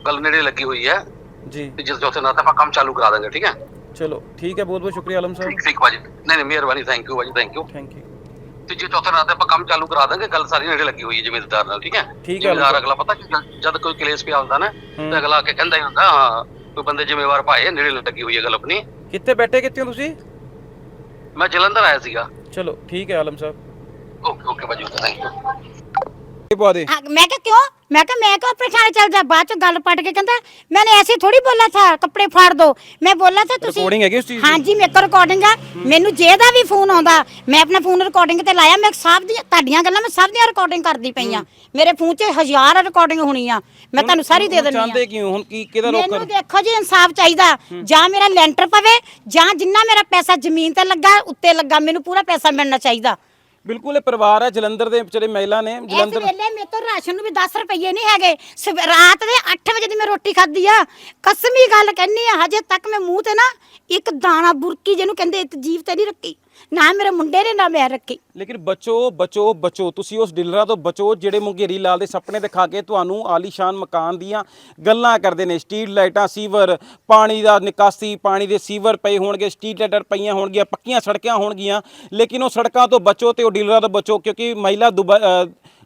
ਗੱਲ ਨੇੜੇ ਲੱਗੀ ਹੋਈ ਹੈ। ਜੀ। ਤੀਜੇ ਚੌਥੇ ਨਰਾਤੇ ਆਪਾਂ ਕੰਮ ਚਾਲੂ ਕਰਾ ਦਾਂਗੇ ਠੀਕ ਹੈ? ਚਲੋ ਠੀਕ ਹੈ ਬਹੁਤ ਬਹੁਤ ਸ਼ੁਕਰੀਆ ਆਲਮ ਸਾਹਿਬ। ਠੀਕ ਠੀਕ ਭਾਜੀ। ਨਹੀਂ ਨਹੀਂ ਮਿਹਰਬਾਨੀ ਥੈਂਕ ਯੂ ਭਾਜੀ ਥੈਂਕ ਯੂ ਥੈਂਕ ਯੂ ਤੀਜੇ ਚੌਥੇ ਨਰਾਤੇ ਆਪਾਂ ਕੰਮ ਚਾਲੂ ਕਰਾ ਦਾਂਗੇ ਗੱਲ ਸਾਰੀ ਨੇੜੇ ਲੱਗੀ ਹੋਈ ਹੈ ਜ਼ਿਮੀਂਦਾਰ ਨਾਲ ਠੀਕ ਹੈ? ਠੀਕ ਹੈ, ਜ਼ਿਮੀਂਦਾਰ। ਅਗਲਾ ਪਤਾ ਕਿ ਜਦ- ਜਦ ਕੋਈ ਕਲੇਸ਼ ਪਿਆ ਹੁੰਦਾ ਨਾ ਤੇ ਅਗਲਾ ਆ ਕੇ ਕਹਿੰਦਾ ਹੀ ਹੁੰਦਾ ਹਾਂ ਕੋਈ ਬੰਦੇ ਜ਼ਿੰਮੇਵਾਰ ਭਾਏ ਨੇੜੇ ਲੱਗੀ ਹੋਈ ਹੈ ਗੱਲ ਆਪਣੀ। ਕਿੱਥੇ ਬੈਠੇ ਕਿੱਥੇ ਹੋ ਤੁਸੀਂ? ਮੈਂ ਜਲੰਧਰ ਆਇਆ ਸੀਗਾ। ਚਲੋ ਠੀਕ ਹੈ ਆਲਮ ਸਾਹਿਬ। ਓਕੇ ਓਕੇ ਭਾਜੀ ਥੈਂਕ ਯੂ ਪਵਾ ਦੇ। ਮੈਂ ਕਿਹਾ ਕਿਉਂ? ਮੈਂ ਕਿਹਾ ਮੈਂ ਕਿਉਂ ਪਰੇਸ਼ਾਨ ਚੱਲ ਜਾ? ਬਾਅਦ ਚ ਗੱਲ ਪਟ ਕੇ ਕਹਿੰਦਾ ਮੈਨੇ ਐਸੇ ਥੋੜੀ ਬੋਲਾ ਥਾ ਕੱਪੜੇ ਫਾੜ ਦੋ। ਮੈਂ ਬੋਲਾ ਥਾ ਤੁਸੀਂ Recording ਹੈਗੀ ਉਸ ਚੀਜ਼ ਦੀ? ਹਾਂਜੀ ਮੇਰੇ ਕੋਲ ਰਿਕਾਰਡਿੰਗ ਆ। ਮੈਨੂੰ ਜੇ ਦਾ ਵੀ ਫੋਨ ਆਉਂਦਾ ਮੈਂ ਆਪਣਾ ਫੋਨ ਰਿਕਾਰਡਿੰਗ ਤੇ ਲਾਇਆ। ਮੈਂ ਸਭ ਦੀਆਂ ਤੁਹਾਡੀਆਂ ਗੱਲਾਂ ਮੈਂ ਸਭ ਦੀਆਂ ਰਿਕਾਰਡਿੰਗ ਕਰਦੀ ਪਈ ਆ। ਮੇਰੇ ਫੋਨ 'ਚ ਹਜ਼ਾਰ ਰਿਕਾਰਡਿੰਗ ਹੋਣੀ ਆ। ਮੈਂ ਤੁਹਾਨੂੰ ਸਾਰੀ ਦੇ ਦੇਣੀ ਆ। ਚਾਹੁੰਦੇ ਕਿਉਂ? ਹੁਣ ਕੀ ਕਿਹਦਾ ਰੋਕ ਮੈਨੂੰ ਦੇਖੋ ਜੀ ਇਨਸਾਫ ਚਾਹੀਦਾ। ਜਾਂ ਮੇਰਾ ਲੈਂਟਰ ਪਵੇ ਜਾਂ ਜਿੰਨਾ ਮੇਰਾ ਪੈਸਾ ਜ਼ਮੀਨ ਤੇ ਲੱਗਾ ਉੱਤੇ ਲੱਗਾ ਮੈਨੂੰ ਪੂਰਾ ਪੈਸਾ ਮਿਲਣਾ ਚਾਹੀਦਾ। ਬਿਲਕੁਲ ਇਹ ਪਰਿਵਾਰ ਹੈ ਜਲੰਧਰ ਦੇ ਵਿਚਾਰੇ ਮਹਿਲਾ ਨੇ ਇਸ ਜਲੰਧਰ ਵੇਲੇ ਮੇਰੇ ਤੋਂ ਰਾਸ਼ਨ ਨੂੰ ਵੀ 10 ਰੁਪਏ ਨਹੀਂ ਹੈਗੇ। ਸਵੇ- ਰਾਤ ਦੇ 8 ਵਜੇ ਦੀ ਮੈਂ ਰੋਟੀ ਖਾਧੀ ਆ। ਕਸਮੀ ਗੱਲ ਕਹਿੰਨੀ ਆ ਹਜੇ ਤੱਕ ਮੈਂ ਮੂੰਹ ਤੇ ਨਾ ਇੱਕ ਦਾਣਾ ਬੁਰਕੀ ਜਿਹਨੂੰ ਕਹਿੰਦੇ ਇੱਕ ਜੀਵ ਤੇ ਨਹੀਂ ਰੱਖੀ। ਨਾ ਮੇਰੇ ਮੁੰਡੇ ਨੇ, ਨਾ ਮੈਂ ਰੱਖੀ। ਲੇਕਿਨ ਬਚੋ ਬਚੋ ਬਚੋ। ਤੁਸੀਂ ਉਸ ਡੀਲਰਾਂ ਤੋਂ ਬਚੋ, ਜਿਹੜੇ ਮੁੰਗੇਰੀ ਲਾਲ ਦੇ ਸੁਪਨੇ ਦਿਖਾ ਕੇ ਤੁਹਾਨੂੰ ਆਲੀਸ਼ਾਨ ਮਕਾਨ ਦੀਆਂ ਗੱਲਾਂ ਕਰਦੇ ਨੇ। ਸਟਰੀਟ ਲਾਈਟਾਂ, ਸੀਵਰ, ਪਾਣੀ ਦਾ ਨਿਕਾਸੀ, ਪਾਣੀ ਦੇ ਸੀਵਰ ਪਏ ਹੋਣਗੇ, ਸਟਰੀਟ ਲਾਈਟਾਂ ਪਈਆਂ ਹੋਣਗੀਆਂ, ਪੱਕੀਆਂ ਸੜਕਾਂ ਹੋਣਗੀਆਂ। ਲੇਕਿਨ ਉਹ ਸੜਕਾਂ ਤੋਂ ਬਚੋ ਤੇ ਉਹ ਡੀਲਰਾਂ ਤੋਂ ਬਚੋ, ਕਿਉਂਕਿ ਮਹਿਲਾ ਦੁਬਈ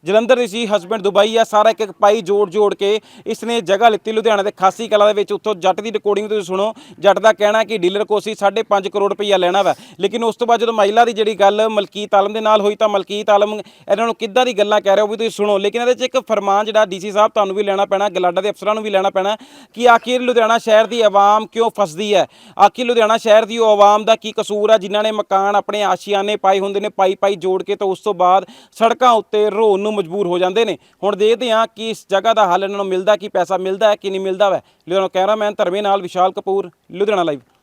ਜਲੰਧਰ ਦੀ ਸੀ ਹਸਬੰਡ ਦੁਬਈ ਆ, ਸਾਰਾ ਇੱਕ ਇੱਕ ਪਾਈ ਜੋੜ ਜੋੜ ਕੇ ਇਸ ਨੇ ਜਗ੍ਹਾ ਲਿੱਤੀ ਲੁਧਿਆਣਾ ਦੇ ਖਾਸੀ ਕਲਾ ਦੇ ਵਿੱਚ। ਉੱਥੋਂ ਜੱਟ ਦੀ ਰਿਕਾਰਡਿੰਗ ਤੁਸੀਂ ਸੁਣੋ, ਜੱਟ ਦਾ ਕਹਿਣਾ ਕਿ ਡੀਲਰ ਕੋਸ਼ੀ 5.5 ਕਰੋੜ ਰੁਪਈਆ ਲੈਣਾ ਵਾ। ਲੇਕਿਨ ਉਸ ਤੋਂ ਬਾਅਦ ਜਦੋਂ ਮਹਿਲਾ ਦੀ ਜਿਹੜੀ ਗੱਲ ਮਲਕੀਤ ਆਲਮ ਦੇ ਨਾਲ ਹੋਈ ਤਾਂ ਮਲਕੀਤ ਆਲਮ ਇਹਨਾਂ ਨੂੰ ਕਿੱਦਾਂ ਦੀ ਗੱਲਾਂ ਕਹਿ ਰਿਹਾ ਉਹ ਵੀ ਤੁਸੀਂ ਸੁਣੋ। ਲੇਕਿਨ ਇਹਦੇ 'ਚ ਇੱਕ ਫਰਮਾਨ ਜਿਹੜਾ ਡੀਸੀ ਸਾਹਿਬ ਤੁਹਾਨੂੰ ਵੀ ਲੈਣਾ ਪੈਣਾ, ਗਲਾਡਾ ਦੇ ਅਫਸਰਾਂ ਨੂੰ ਵੀ ਲੈਣਾ ਪੈਣਾ ਕਿ ਆਖਿਰ ਲੁਧਿਆਣਾ ਸ਼ਹਿਰ ਦੀ ਆਵਾਮ ਕਿਉਂ ਫਸਦੀ ਹੈ? ਆਖਿਰ ਲੁਧਿਆਣਾ ਸ਼ਹਿਰ ਦੀ ਉਹ ਆਵਾਮ ਦਾ ਕੀ ਕਸੂਰ ਹੈ ਜਿਨ੍ਹਾਂ ਨੇ ਮਕਾਨ ਆਪਣੇ ਆਸ਼ੀਆਨੇ ਪਾਏ ਹੁੰਦੇ ਨੇ ਪਾਈ ਪਾਈ ਜੋੜ ਕੇ ਤਾਂ ਉਸ ਤੋਂ ਬਾਅਦ ਸੜਕਾਂ ਉੱਤੇ ਰੋਣ ਨੂੰ ਮਜਬੂਰ ਹੋ ਜਾਂਦੇ ਨੇ। ਹੁਣ ਦੇਖਦੇ ਹਾਂ ਕਿ ਇਸ ਜਗ੍ਹਾ ਦਾ ਹੱਲ ਇਹਨਾਂ ਨੂੰ ਮਿਲਦਾ, ਕੀ ਪੈਸਾ ਮਿਲਦਾ ਹੈ, ਕਿ ਨਹੀਂ ਮਿਲਦਾ ਵੈ। ਲੁਧਿਆਣਾ ਕੈਮਰਾਮੈਨ ਧਰਮੇ ਨਾਲ ਵਿਸ਼ਾਲ ਕਪੂਰ, ਲੁਧਿਆਣਾ ਲਾਈਵ